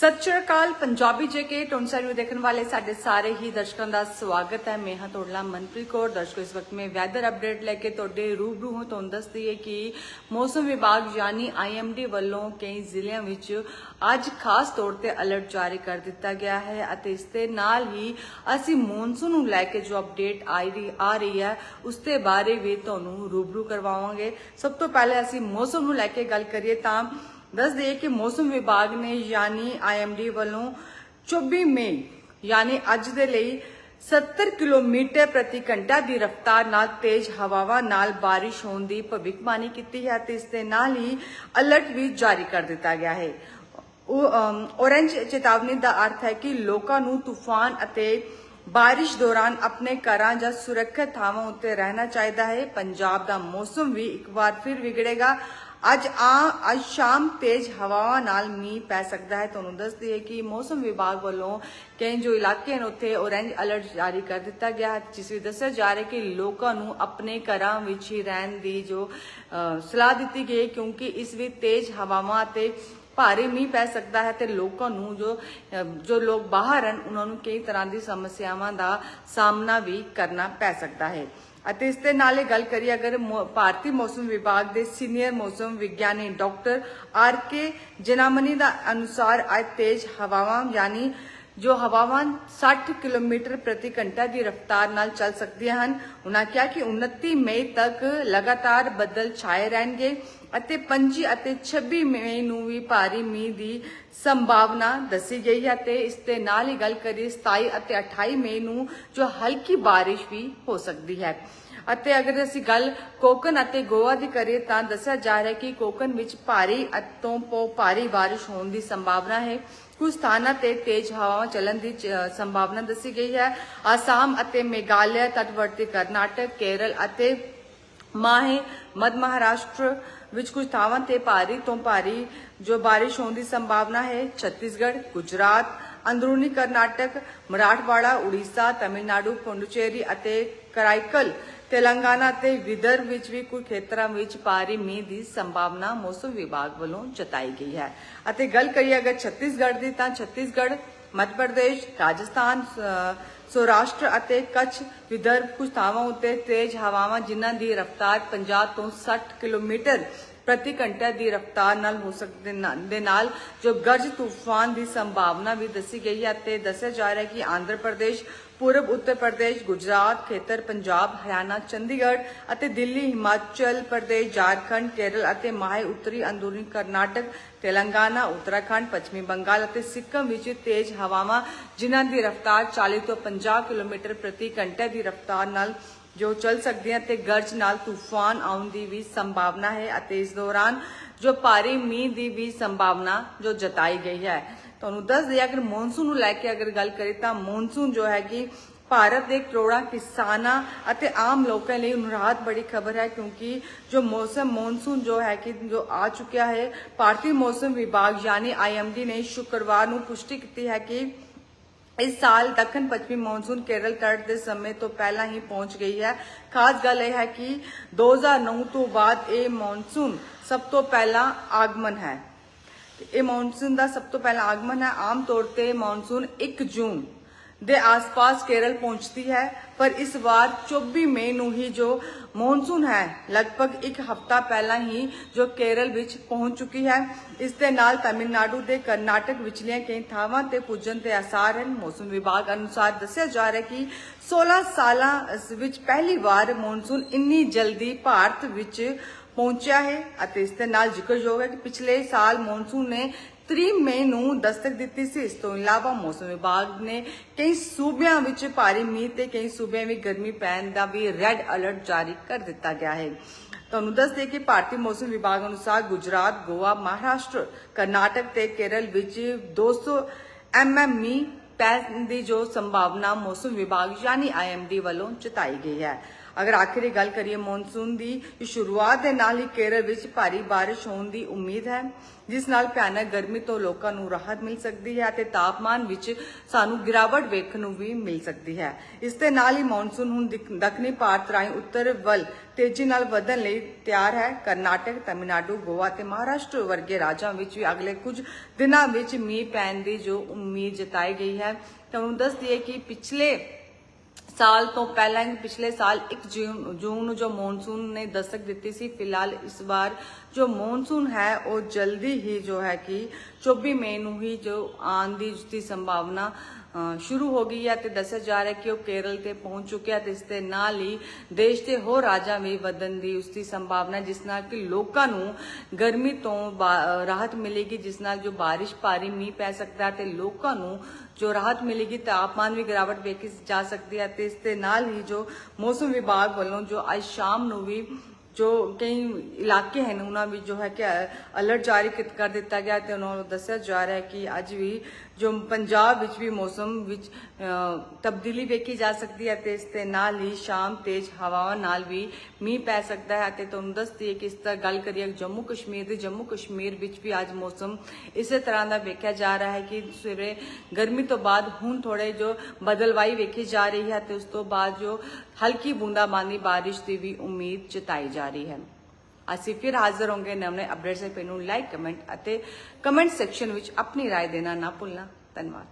ਸਤਿ ਸ਼੍ਰੀ ਅਕਾਲ, ਪੰਜਾਬੀ ਜੇਕੇ ਟੋਨਸਾ ਦੇਖਣ ਵਾਲੇ ਸਾਡੇ ਸਾਰੇ ਹੀ ਦਰਸ਼ਕਾਂ ਦਾ ਸਵਾਗਤ ਹੈ। ਮੈਂ ਹਾਂ ਤੁਹਾਡਾ ਮਨਪ੍ਰੀਤ ਕੌਰ, ਦਰਸ਼ਕੋ ਇਸ ਵਕਤ ਮੈਂ ਵੈਦਰ ਅਪਡੇਟ ਲੈ ਕੇ ਤੁਹਾਡੇ ਰੂਬਰੂ ਹਾਂ। ਤੁਹਾਨੂੰ ਦੱਸਦੀ ਹੈ ਕਿ ਮੌਸਮ ਵਿਭਾਗ ਯਾਨੀ ਆਈਐਮਡੀ ਵੱਲੋਂ ਕਈ ਜ਼ਿਲ੍ਹਿਆਂ ਵਿੱਚ ਅੱਜ ਖਾਸ ਤੌਰ ਤੇ ਅਲਰਟ ਜਾਰੀ ਕਰ ਦਿੱਤਾ ਗਿਆ ਹੈ ਅਤੇ ਇਸ ਦੇ ਨਾਲ ਹੀ ਅਸੀਂ ਮੌਨਸੂਨ ਨੂੰ ਲੈ ਕੇ ਜੋ ਅਪਡੇਟ ਆਈ ਰਹੀ, ਆ ਰਹੀ ਹੈ, ਉਸ ਦੇ ਬਾਰੇ ਵੀ ਤੁਹਾਨੂੰ ਰੂਬਰੂ ਕਰਵਾਵਾਂਗੇ। ਸਭ ਤੋਂ ਪਹਿਲੇ ਅਸੀਂ ਮੌਸਮ ਨੂੰ ਲੈ ਕੇ ਗੱਲ ਕਰੀਏ ਤਾਂ ਦੱਸ ਦਈਏ ਕਿ ਮੌਸਮ ਵਿਭਾਗ ਨੇ ਯਾਨੀ ਆਈਐਮਡੀ ਵੱਲੋਂ 24 ਮਈ, ਯਾਨੀ ਅੱਜ ਦੇ ਲਈ 70 ਕਿਲੋਮੀਟਰ ਪ੍ਰਤੀ ਘੰਟਾ ਦੀ ਰਫ਼ਤਾਰ ਨਾਲ ਤੇਜ਼ ਹਵਾਵਾਂ ਨਾਲ ਬਾਰਿਸ਼ ਹੋਣ ਦੀ ਭਵਿੱਖਬਾਣੀ ਕੀਤੀ ਹੈ ਤੇ ਇਸ ਦੇ ਨਾਲ ਹੀ ਅਲਰਟ ਵੀ ਜਾਰੀ ਕਰ ਦਿੱਤਾ ਗਿਆ ਹੈ। ਉਹ ਚੇਤਾਵਨੀ ਦਾ ਅਰਥ ਹੈ ਕਿ ਲੋਕਾਂ ਨੂੰ ਤੂਫਾਨ ਅਤੇ ਬਾਰਿਸ਼ ਦੌਰਾਨ ਆਪਣੇ ਘਰਾਂ ਜਾਂ ਸੁਰੱਖਿਅਤ ਥਾਵਾਂ ਉੱਤੇ ਰਹਿਣਾ ਚਾਹੀਦਾ ਹੈ। ਪੰਜਾਬ ਦਾ ਮੌਸਮ ਵੀ ਇੱਕ ਵਾਰ ਫਿਰ ਵਿਗੜੇਗਾ। ਅੱਜ ਆ, ਅੱਜ ਸ਼ਾਮ ਤੇਜ਼ ਹਵਾਵਾਂ ਨਾਲ ਮੀਂਹ ਪੈ ਸਕਦਾ ਹੈ। ਤੁਹਾਨੂੰ ਦੱਸਦੀ ਹੈ ਕਿ ਮੌਸਮ ਵਿਭਾਗ ਵੱਲੋਂ ਕਈ ਜੋ ਇਲਾਕੇ ਹਨ, ਉੱਥੇ ਔਰੇਂਜ ਅਲਰਟ ਜਾਰੀ ਕਰ ਦਿੱਤਾ ਗਿਆ ਹੈ, ਜਿਸ ਵਿੱਚ ਦੱਸਿਆ ਜਾ ਰਿਹਾ ਕਿ ਲੋਕਾਂ ਨੂੰ ਆਪਣੇ ਘਰਾਂ ਵਿੱਚ ਹੀ ਰਹਿਣ ਦੀ ਜੋ ਸਲਾਹ ਦਿੱਤੀ ਗਈ ਕਿਉਂਕਿ ਇਸ ਵਿੱਚ ਤੇਜ਼ ਹਵਾਵਾਂ ਅਤੇ ਭਾਰੀ ਮੀਂਹ ਪੈ ਸਕਦਾ ਹੈ ਤੇ ਲੋਕਾਂ ਨੂੰ ਜੋ ਜੋ ਲੋਕ ਬਾਹਰ ਹਨ, ਉਹਨਾਂ ਨੂੰ ਕਈ ਤਰ੍ਹਾਂ ਦੀ ਸਮੱਸਿਆਵਾਂ ਦਾ ਸਾਹਮਣਾ ਵੀ ਕਰਨਾ ਪੈ ਸਕਦਾ ਹੈ। ਅਤੇ ਇਸ ਦੇ ਨਾਲ ਹੀ ਗੱਲ ਕਰੀਏ, ਅਗਰ ਭਾਰਤੀ ਮੌਸਮ ਵਿਭਾਗ ਦੇ ਸੀਨੀਅਰ ਮੌਸਮ ਵਿਗਿਆਨੀ ਡਾਕਟਰ ਆਰ ਕੇ ਜਨਾਮਨੀ ਦਾ ਅਨੁਸਾਰ ਅੱਜ ਤੇਜ਼ ਹਵਾਵਾਂ, ਯਾਨੀ ਜੋ ਹਵਾਵਾਂ 60 ਕਿਲੋਮੀਟਰ ਪ੍ਰਤੀ ਘੰਟਾ ਦੀ ਰਫ਼ਤਾਰ ਨਾਲ ਚੱਲ ਸਕਦੀਆਂ ਹਨ। ਉਹਨਾਂ ਕਿਹਾ ਕਿ 29 ਮਈ ਤੱਕ ਲਗਾਤਾਰ ਬੱਦਲ ਛਾਏ ਰਹਿਣਗੇ ਅਤੇ 25 ਅਤੇ 26 ਮਈ ਨੂੰ ਵੀ ਭਾਰੀ ਮੀਂਹ ਦੀ ਸੰਭਾਵਨਾ ਦੱਸੀ ਗਈ ਹੈ ਤੇ ਇਸ ਦੇ ਨਾਲ ਹੀ ਗੱਲ ਕਰੀਏ 27 ਅਤੇ 28 ਮਈ ਨੂੰ ਜੋ ਹਲਕੀ ਬਾਰਿਸ਼ ਵੀ ਹੋ ਸਕਦੀ ਹੈ। ਅਤੇ ਅਗਰ ਅਸੀਂ ਗੱਲ ਕੋਕਨ ਅਤੇ ਗੋਆ ਦੀ ਕਰੀਏ ਤਾਂ ਦੱਸਿਆ ਜਾ ਰਿਹਾ ਹੈ ਕਿ ਕੋਕਨ ਵਿੱਚ ਭਾਰੀ ਤੋਂ ਪੋ ਭਾਰੀ ਬਾਰਿਸ਼ ਹੋਣ ਦੀ ਸੰਭਾਵਨਾ ਹੈ। ਕੁਝ ਸਥਾਨਾਂ ਤੇ ਤੇਜ਼ ਹਵਾਵਾਂ ਚੱਲਣ ਦੀ ਸੰਭਾਵਨਾ ਦੱਸੀ ਗਈ ਹੈ। ਆਸਾਮ ਅਤੇ ਮੇਘਾਲਿਆ ਤਟਵਰਤੀ ਕਰਨਾਟਕ, ਕੇਰਲ ਅਤੇ ਮਾਹੇ ਮੱਧ ਮਹਾਰਾਸ਼ਟਰ ਵਿੱਚ ਕੁਝ ਥਾਵਾਂ ਤੇ ਭਾਰੀ ਤੋਂ ਭਾਰੀ ਜੋ ਬਾਰਿਸ਼ ਹੋਣ ਦੀ ਸੰਭਾਵਨਾ ਹੈ। ਛੱਤੀਸਗੜ੍ਹ, ਗੁਜਰਾਤ, ਅੰਦਰੂਨੀ ਕਰਨਾਟਕ, ਮਰਾਠਵਾੜਾ, ਉੜੀਸਾ, ਤਮਿਲਨਾਡੂ, ਪੁੰਡੁਚੇਰੀ ਅਤੇ ਕਰਾਈਕਲ ਤੇਲੰਗਾਨਾ ਤੇ ਵਿਦਰਭ ਵਿੱਚ ਵੀ ਕੁਝ ਖੇਤਰਾਂ ਵਿੱਚ ਭਾਰੀ ਮੀਂਹ ਦੀ ਸੰਭਾਵਨਾ ਮੌਸਮ ਵਿਭਾਗ ਵੱਲੋਂ ਜਤਾਈ ਗਈ ਹੈ। ਅਤੇ ਗੱਲ ਕਰੀਏ ਅਗਰ ਛੱਤੀਸਗੜ੍ਹ ਦੀ ਤਾਂ ਛੱਤੀਸਗੜ੍ਹ ਮੱਧ ਪ੍ਰਦੇਸ਼ ਰਾਜਸਥਾਨ ਅ, ਸੌਰਾਸ਼ਟਰ ਅਤੇ ਕੱਛ ਵਿਦਰਭ ਕੁਝ ਥਾਵਾਂ ਉੱਤੇ ਤੇਜ਼ ਹਵਾਵਾਂ ਜਿਨ੍ਹਾਂ ਦੀ ਰਫ਼ਤਾਰ 50 ਤੋਂ 60 ਕਿਲੋਮੀਟਰ ਪ੍ਰਤੀ ਘੰਟਾ ਦੀ ਰਫ਼ਤਾਰ ਨਾਲ ਹੋ ਸਕਦੇ ਦੇ ਨਾਲ ਜੋ ਗਰਜ ਤੂਫਾਨ ਦੀ ਸੰਭਾਵਨਾ ਵੀ ਦੱਸੀ ਗਈ ਹੈ ਤੇ ਦੱਸਿਆ ਜਾ ਰਿਹਾ ਹੈ ਕਿ ਆਂਧਰਾ ਪ੍ਰਦੇਸ਼, ਪੂਰਬ ਉੱਤਰ ਪ੍ਰਦੇਸ਼, ਗੁਜਰਾਤ, ਖੇਤਰ ਪੰਜਾਬ, ਹਰਿਆਣਾ, ਚੰਡੀਗੜ੍ਹ ਅਤੇ ਦਿੱਲੀ, ਹਿਮਾਚਲ ਪ੍ਰਦੇਸ਼, ਝਾਰਖੰਡ, ਕੇਰਲ ਅਤੇ ਮਾਹੇ ਉੱਤਰੀ ਅੰਦਰੂਨੀ ਕਰਨਾਟਕ, ਤੇਲੰਗਾਨਾ, ਉੱਤਰਾਖੰਡ, ਪੱਛਮੀ ਬੰਗਾਲ ਅਤੇ ਸਿੱਕਮ ਵਿੱਚ ਤੇਜ਼ ਹਵਾਵਾਂ, ਜਿਨ੍ਹਾਂ ਦੀ ਰਫ਼ਤਾਰ 40 ਤੋਂ 50 ਕਿਲੋਮੀਟਰ ਪ੍ਰਤੀ ਘੰਟੇ ਦੀ ਰਫ਼ਤਾਰ ਨਾਲ ਜੋ ਚੱਲ ਸਕਦੀਆਂ ਤੇ ਗਰਜ ਨਾਲ ਤੂਫਾਨ ਆਉਣ ਦੀ ਵੀ ਸੰਭਾਵਨਾ ਹੈ ਅਤੇ ਇਸ ਦੌਰਾਨ ਜੋ ਭਾਰੀ ਮੀਂਹ ਦੀ ਵੀ ਸੰਭਾਵਨਾ ਜੋ ਜਤਾਈ ਗਈ ਹੈ। ਤੁਹਾਨੂੰ ਦੱਸ ਦਿਆ ਅਗਰ ਮੌਨਸੂਨ ਨੂੰ ਲੈ ਕੇ ਅਗਰ ਗੱਲ ਕਰੀਏ ਤਾਂ ਮੌਨਸੂਨ ਜੋ ਹੈ ਕਿ ਭਾਰਤ ਦੇ ਕਰੋੜਾਂ ਕਿਸਾਨਾਂ ਅਤੇ ਆਮ ਲੋਕਾਂ ਲਈ ਹੁਣ ਰਾਹਤ ਬੜੀ ਖਬਰ ਹੈ ਕਿਉਂਕਿ ਜੋ ਮੌਸਮ, ਮੌਨਸੂਨ ਜੋ ਹੈ ਕਿ ਜੋ ਆ ਚੁੱਕਿਆ ਹੈ, ਭਾਰਤੀ ਮੌਸਮ ਵਿਭਾਗ ਯਾਨੀ ਆਈਐਮਡੀ ਨੇ ਸ਼ੁੱਕਰਵਾਰ ਨੂੰ ਪੁਸ਼ਟੀ ਕੀਤੀ ਹੈ ਕਿ ਇਸ ਸਾਲ ਦੱਖਣ ਪੱਛਮੀ ਮੌਨਸੂਨ ਕੇਰਲ ਤਟ ਦੇ ਸਮੇਂ ਤੋਂ ਪਹਿਲਾਂ ਹੀ ਪਹੁੰਚ ਗਈ ਹੈ। ਖਾਸ ਗੱਲ ਇਹ ਹੈ ਕਿ 2009 ਤੋਂ ਬਾਅਦ ਇਹ ਮੌਨਸੂਨ ਸਭ ਤੋਂ ਪਹਿਲਾ ਆਗਮਨ ਹੈ। ਇਹ ਮੌਨਸੂਨ ਦਾ ਸਭ ਤੋਂ ਪਹਿਲਾ ਆਗਮਨ ਹੈ। ਆਮ ਤੌਰ ਤੇ ਮੌਨਸੂਨ 1 ਜੂਨ ਦੇ ਆਸ-ਪਾਸ ਕੇਰਲ ਪਹੁੰਚਦੀ ਹੈ, ਪਰ ਇਸ ਵਾਰ 24 ਮਈ ਨੂੰ ਹੀ ਜੋ ਮੌਨਸੂਨ ਹੈ, ਲਗਭਗ ਇੱਕ ਹਫ਼ਤਾ ਪਹਿਲਾਂ ਹੀ ਜੋ ਕੇਰਲ ਵਿੱਚ ਪਹੁੰਚ ਚੁੱਕੀ ਹੈ। ਇਸ ਦੇ ਨਾਲ ਤਾਮਿਲਨਾਡੂ ਦੇ ਕਰਨਾਟਕ ਵਿਚਲੀਆਂ ਕਈ ਥਾਵਾਂ ਤੇ ਪੁੱਜਣ ਦੇ ਆਸਾਰ ਹਨ। ਮੌਸਮ ਵਿਭਾਗ ਅਨੁਸਾਰ ਦੱਸਿਆ ਜਾ ਰਿਹਾ ਕਿ 16 ਸਾਲਾਂ ਵਿੱਚ ਪਹਿਲੀ ਵਾਰ ਮੌਨਸੂਨ ਇੰਨੀ ਜਲਦੀ ਭਾਰਤ ਵਿੱਚ ਪਹੁੰਚਿਆ ਹੈ ਅਤੇ ਇਸ ਦੇ ਨਾਲ ਜ਼ਿਕਰਯੋਗ ਹੈ ਕਿ ਪਿਛਲੇ ਸਾਲ ਮੌਨਸੂਨ ਨੇ 3 ਮਈ ਨੂੰ ਦਸਤਕ ਦਿੱਤੀ ਸੀ। ਇਸ ਤੋਂ ਇਲਾਵਾ ਮੌਸਮ ਵਿਭਾਗ ਨੇ ਕਈ ਸੂਬਿਆਂ ਵਿੱਚ ਭਾਰੀ ਮੀਂਹ ਤੇ ਕਈ ਸੂਬਿਆਂ ਵਿੱਚ ਗਰਮੀ ਪੈਣ ਦਾ ਵੀ ਰੈੱਡ ਅਲਰਟ ਜਾਰੀ ਕਰ ਦਿੱਤਾ ਗਿਆ ਹੈ। ਤੁਹਾਨੂੰ ਦੱਸ ਦੇ ਕਿ ਭਾਰਤੀ ਮੌਸਮ ਵਿਭਾਗ ਅਨੁਸਾਰ ਗੁਜਰਾਤ, ਗੋਆ, ਮਹਾਰਾਸ਼ਟਰ, ਕਰਨਾਟਕ ਤੇ ਕੇਰਲ ਵਿੱਚ 200 ਐਮਐਮ ਮੀਂਹ ਪੈਣ ਦੀ ਜੋ ਸੰਭਾਵਨਾ ਮੌਸਮ ਵਿਭਾਗ ਯਾਨੀ ਆਈਐਮਡੀ ਵੱਲੋਂ ਜਤਾਈ ਗਈ ਹੈ। ਅਗਰ ਆਖਰੀ ਗੱਲ ਕਰੀਏ ਮੌਨਸੂਨ ਦੀ ਸ਼ੁਰੂਆਤ ਦੇ ਨਾਲ ਹੀ ਕੇਰਲ ਵਿੱਚ ਭਾਰੀ ਬਾਰਿਸ਼ ਹੋਣ ਦੀ ਉਮੀਦ ਹੈ, ਜਿਸ ਨਾਲ ਭਿਆਨਕ ਗਰਮੀ ਤੋਂ ਲੋਕਾਂ ਨੂੰ ਰਾਹਤ ਮਿਲ ਸਕਦੀ ਹੈ ਅਤੇ ਤਾਪਮਾਨ ਵਿੱਚ ਸਾਨੂੰ ਗਿਰਾਵਟ ਵੇਖਣ ਨੂੰ ਵੀ ਮਿਲ ਸਕਦੀ ਹੈ। ਇਸ ਦੇ ਨਾਲ ਹੀ ਮੌਨਸੂਨ ਹੁਣ ਦੱਖਣੀ ਭਾਰਤ ਰਾਹੀਂ ਉੱਤਰ ਵੱਲ ਤੇਜ਼ੀ ਨਾਲ ਵਧਣ ਲਈ ਤਿਆਰ ਹੈ। ਕਰਨਾਟਕ, ਤਾਮਿਲਨਾਡੂ, ਗੋਆ ਤੇ ਮਹਾਰਾਸ਼ਟਰ ਵਰਗੇ ਰਾਜਾਂ ਵਿੱਚ ਵੀ ਅਗਲੇ ਕੁਝ ਦਿਨਾਂ ਵਿੱਚ ਮੀਂਹ ਪੈਣ ਦੀ ਜੋ ਉਮੀਦ ਜਤਾਈ ਗਈ ਹੈ। ਤੁਹਾਨੂੰ ਦੱਸ ਦਈਏ ਕਿ ਪਿਛਲੇ ਸਾਲ ਤੋਂ ਪਹਿਲਾਂ ਪਿਛਲੇ ਸਾਲ 1 ਜੂਨ ਜੂਨ ਨੂੰ ਜੋ ਮੌਨਸੂਨ ਨੇ ਦਸਤਕ ਦਿੱਤੀ ਸੀ, ਫਿਲਹਾਲ ਇਸ ਵਾਰ ਜੋ ਮੌਨਸੂਨ ਹੈ, ਉਹ ਜਲਦੀ ਹੀ ਜੋ ਹੈ ਕਿ 24 ਮਈ ਨੂੰ ਹੀ ਜੋ ਆਉਣ ਦੀ ਸੰਭਾਵਨਾ ਸ਼ੁਰੂ ਹੋ ਗਈ ਹੈ ਤੇ ਦੱਸਿਆ ਜਾ ਰਿਹਾ ਕਿ ਉਹ ਕੇਰਲ ਤੇ ਪਹੁੰਚ ਚੁੱਕਿਆ ਤੇ ਇਸ ਦੇ ਨਾਲ ਹੀ ਦੇਸ਼ ਦੇ ਹੋਰ ਰਾਜਾਂ ਵਿੱਚ ਵਧਣ ਦੀ ਉਸ ਦੀ ਸੰਭਾਵਨਾ ਜਿਸ ਨਾਲ ਕਿ ਲੋਕਾਂ ਨੂੰ ਗਰਮੀ ਤੋਂ ਰਾਹਤ ਮਿਲੇਗੀ, ਜਿਸ ਨਾਲ ਜੋ ਬਾਰਿਸ਼ ਭਾਰੀ ਮੀਂਹ ਪੈ ਸਕਦਾ ਹੈ ਤੇ ਲੋਕਾਂ ਨੂੰ ਜੋ ਰਾਹਤ ਮਿਲੇਗੀ ਤਾਪਮਾਨ ਵੀ ਗਿਰਾਵਟ ਵੇਖੀ ਜਾ ਸਕਦੀ ਹੈ ਤੇ ਇਸ ਦੇ ਨਾਲ ਹੀ ਜੋ ਮੌਸਮ ਵਿਭਾਗ ਵੱਲੋਂ ਜੋ ਅੱਜ ਸ਼ਾਮ ਨੂੰ ਵੀ ਜੋ ਕਈ ਇਲਾਕੇ ਹਨ, ਉਹਨਾਂ ਵਿੱਚ ਜੋ ਹੈ ਕਿ ਅਲਰਟ ਜਾਰੀ ਕੀਤ- ਕਰ ਦਿੱਤਾ ਗਿਆ ਤੇ ਉਹਨਾਂ ਨੂੰ ਦੱਸਿਆ ਜਾ ਰਿਹਾ ਕਿ ਅੱਜ ਵੀ ਜੋ ਪੰਜਾਬ ਵਿੱਚ ਵੀ ਮੌਸਮ ਵਿੱਚ ਤਬਦੀਲੀ ਵੇਖੀ ਜਾ ਸਕਦੀ ਹੈ ਤੇ ਇਸ ਦੇ ਨਾਲ ਹੀ ਸ਼ਾਮ ਤੇਜ਼ ਹਵਾਵਾਂ ਨਾਲ ਵੀ ਮੀਂਹ ਪੈ ਸਕਦਾ ਹੈ ਤੇ ਤੁਹਾਨੂੰ ਦੱਸਦੀ ਦਈਏ ਕਿ ਇਸ ਤਰ੍ਹਾਂ ਗੱਲ ਕਰੀਏ ਜੰਮੂ ਕਸ਼ਮੀਰ ਦੀ, ਜੰਮੂ ਕਸ਼ਮੀਰ ਵਿੱਚ ਵੀ ਅੱਜ ਮੌਸਮ ਇਸੇ ਤਰ੍ਹਾਂ ਦਾ ਵੇਖਿਆ ਜਾ ਰਿਹਾ ਹੈ ਕਿ ਸਵੇਰੇ ਗਰਮੀ ਤੋਂ ਬਾਅਦ ਹੁਣ ਥੋੜੇ ਜੋ ਬਦਲਵਾਈ ਵੇਖੀ ਜਾ ਰਹੀ ਹੈ ਤੇ ਉਸ ਤੋਂ ਬਾਅਦ ਜੋ ਹਲਕੀ ਬੂੰਦਾਬਾਂਦੀ ਬਾਰਿਸ਼ ਦੀ ਵੀ ਉਮੀਦ ਜਤਾਈ ਜਾ ਰਹੀ ਹੈ ਅਸੀਂ ਫਿਰ ਹਾਜ਼ਰ ਹੋਵਾਂਗੇ ਨਵੇਂ ਅਪਡੇਟਸ ਦੇ ਨੂੰ ਲਾਈਕ ਕਮੈਂਟ ਅਤੇ ਕਮੈਂਟ ਸੈਕਸ਼ਨ ਵਿੱਚ ਆਪਣੀ رائے ਦੇਣਾ ਨਾ ਭੁੱਲਣਾ ਧੰਨਵਾਦ